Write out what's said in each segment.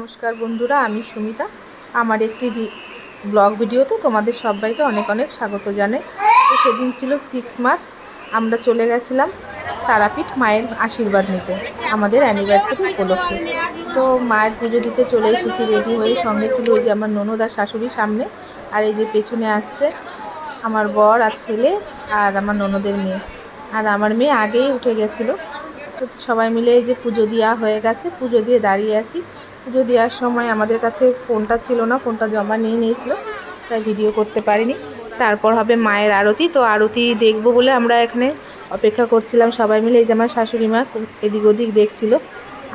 নমস্কার বন্ধুরা, আমি সুমিতা। আমার একটি ব্লগ ভিডিওতে তোমাদের সবাইকে অনেক অনেক স্বাগত জানাই। তো সেদিন ছিল সিক্স মার্চ আমরা চলে গেছিলাম তারাপীঠ মায়ের আশীর্বাদ নিতে, আমাদের অ্যানিভার্সারি উপলক্ষে। তো মায়ের পুজো দিতে চলে এসেছি রেডি হয়ে, সঙ্গে ছিল ওই যে আমার ননদ আর শাশুড়ি সামনে, আর এই যে পেছনে আসছে আমার বর আর ছেলে আর আমার ননদের মেয়ে। আর আমার মেয়ে আগেই উঠে গেছিল। তো সবাই মিলে এই যে পুজো দেওয়া হয়ে গেছে, পুজো দিয়ে দাঁড়িয়ে আছি। পুজো দেওয়ার সময় আমাদের কাছে ফোনটা ছিল না, ফোনটা জমা নিয়ে নিয়েছিল, তাই ভিডিও করতে পারিনি। তারপর হবে মায়ের আরতি, তো আরতি দেখব বলে আমরা এখানে অপেক্ষা করছিলাম সবাই মিলে। এই যে আমার শাশুড়ি মা এদিক ওদিক দেখছিল।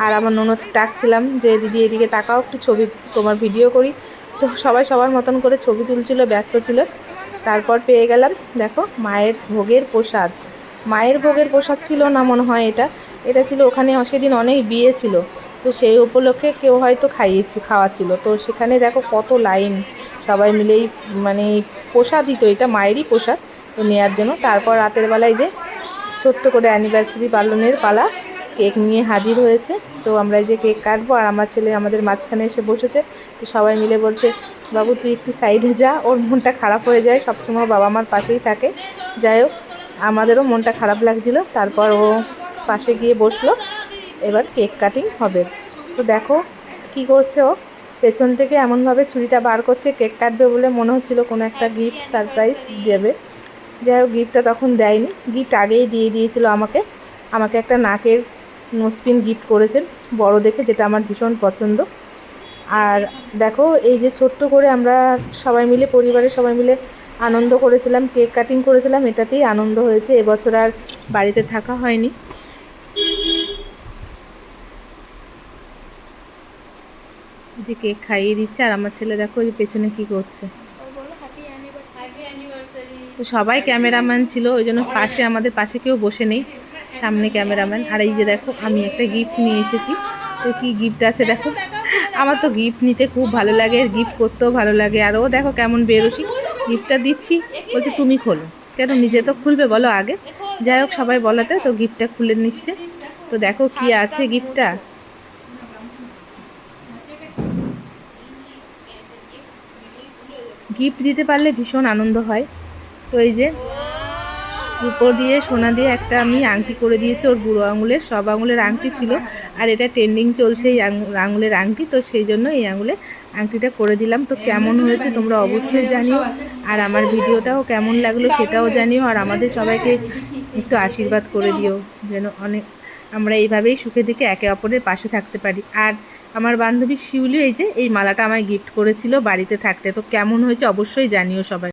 আর আমার ননদ ডাকছিলাম যে, দিদি, এদিকে তাকাও, একটু ছবি তোমার ভিডিও করি। তো সবাই সবার মতন করে ছবি তুলছিল, ব্যস্ত ছিল। তারপর পেয়ে গেলাম, দেখো, মায়ের ভোগের প্রসাদ। মায়ের ভোগের প্রসাদ ছিল না মনে হয় এটা। এটা ছিল ওখানে সেদিন অনেক বিয়ে ছিল। তো সেই উপলক্ষে কেউ হয়তো খাইয়েছি, খাওয়াচ্ছিল। তো সেখানে দেখো কত লাইন সবাই মিলেই মানে প্রসাদই তো, এটা মায়েরই প্রসাদ। তো নেওয়ার জন্য তারপর রাতের বেলায় যে ছোট্ট করে অ্যানিভার্সারি পালনের পালা, কেক নিয়ে হাজির হয়েছে। তো আমরা এই যে কেক কাটবো আর আমার ছেলে আমাদের মাঝখানে এসে বসেছে। তো সবাই মিলে বলছে, বাবু, তুই একটু সাইডে যা, ওর মনটা খারাপ হয়ে যায়। সবসময় বাবা মার পাশেই থাকে। যাই হোক, আমাদেরও মনটা খারাপ লাগছিল। তারপর ও পাশে গিয়ে বসল। এবার কেক কাটিং হবে। তো দেখো কি করছে ও। পেছন থেকে এমনভাবে ছুরিটা বার করছে, কেক কাটবে বলে মনে হচ্ছিল কোনো একটা গিফট সারপ্রাইজ দেবে। যাই হোক গিফটটা তখন দেয়নি। গিফট আগেই দিয়ে দিয়েছিল আমাকে। আমাকে একটা নাকের নোসপিন গিফট করেছে, বড় দেখে, যেটা আমার ভীষণ পছন্দ। আর দেখো, এই যে ছোট্ট করে আমরা সবাই মিলে, পরিবারের সবাই মিলে আনন্দ করেছিলাম, কেক কাটিং করেছিলাম, এটাতেই আনন্দ হয়েছে। এবছর আর বাড়িতে থাকা হয়নি। যে কেক খাইয়ে দিচ্ছে, আর আমার ছেলে দেখো ওই পেছনে কি করছে। তো সবাই ক্যামেরাম্যান ছিল, ওই জন্য পাশে আমাদের পাশে কেউ বসে নেই, সামনে ক্যামেরাম্যান। আর এই যে দেখো, আমি একটা গিফট নিয়ে এসেছি। তো কি গিফট আছে দেখো? আমার তো গিফট নিতে খুব ভালো লাগে গিফট করতেও ভালো লাগে। আর ও দেখো কেমন বেরোসি। গিফটটা দিচ্ছি, বলছে তুমি খোলো। কেন, নিজে তো খুলবে, বলো আগে। যাই হোক, সবাই বলাতে, তো গিফটটা খুলে নিচ্ছে। তো দেখো কি আছে গিফটটা গিফট দিতে পারলে ভীষণ আনন্দ হয়। তো এই যে, উপর দিয়ে সোনা দিয়ে একটা আমি আংটি করে দিয়েছি, ওর বুড়ো আঙুলের, সব আঙুলের আংটি ছিল। আর এটা ট্রেন্ডিং চলছে এই আঙু- আঙুলের আংটি, তো সেই জন্য এই আঙুলে আংটিটা করে দিলাম। তো কেমন হয়েছে তোমরা অবশ্যই জানিও। আর আমার ভিডিওটাও কেমন লাগল সেটাও জানিও। আর আমাদের সবাইকে একটু আশীর্বাদ করে দিও, যেন অনেক আমরা এইভাবেই সুখে দিকে একে অপরের পাশে থাকতে পারি। আর আমার বান্ধবী শিউলি, এই যে, এই মালাটা আমায় গিফট করেছিল বাড়িতে থাকতে। তো কেমন হয়েছে অবশ্যই জানিও সবাই।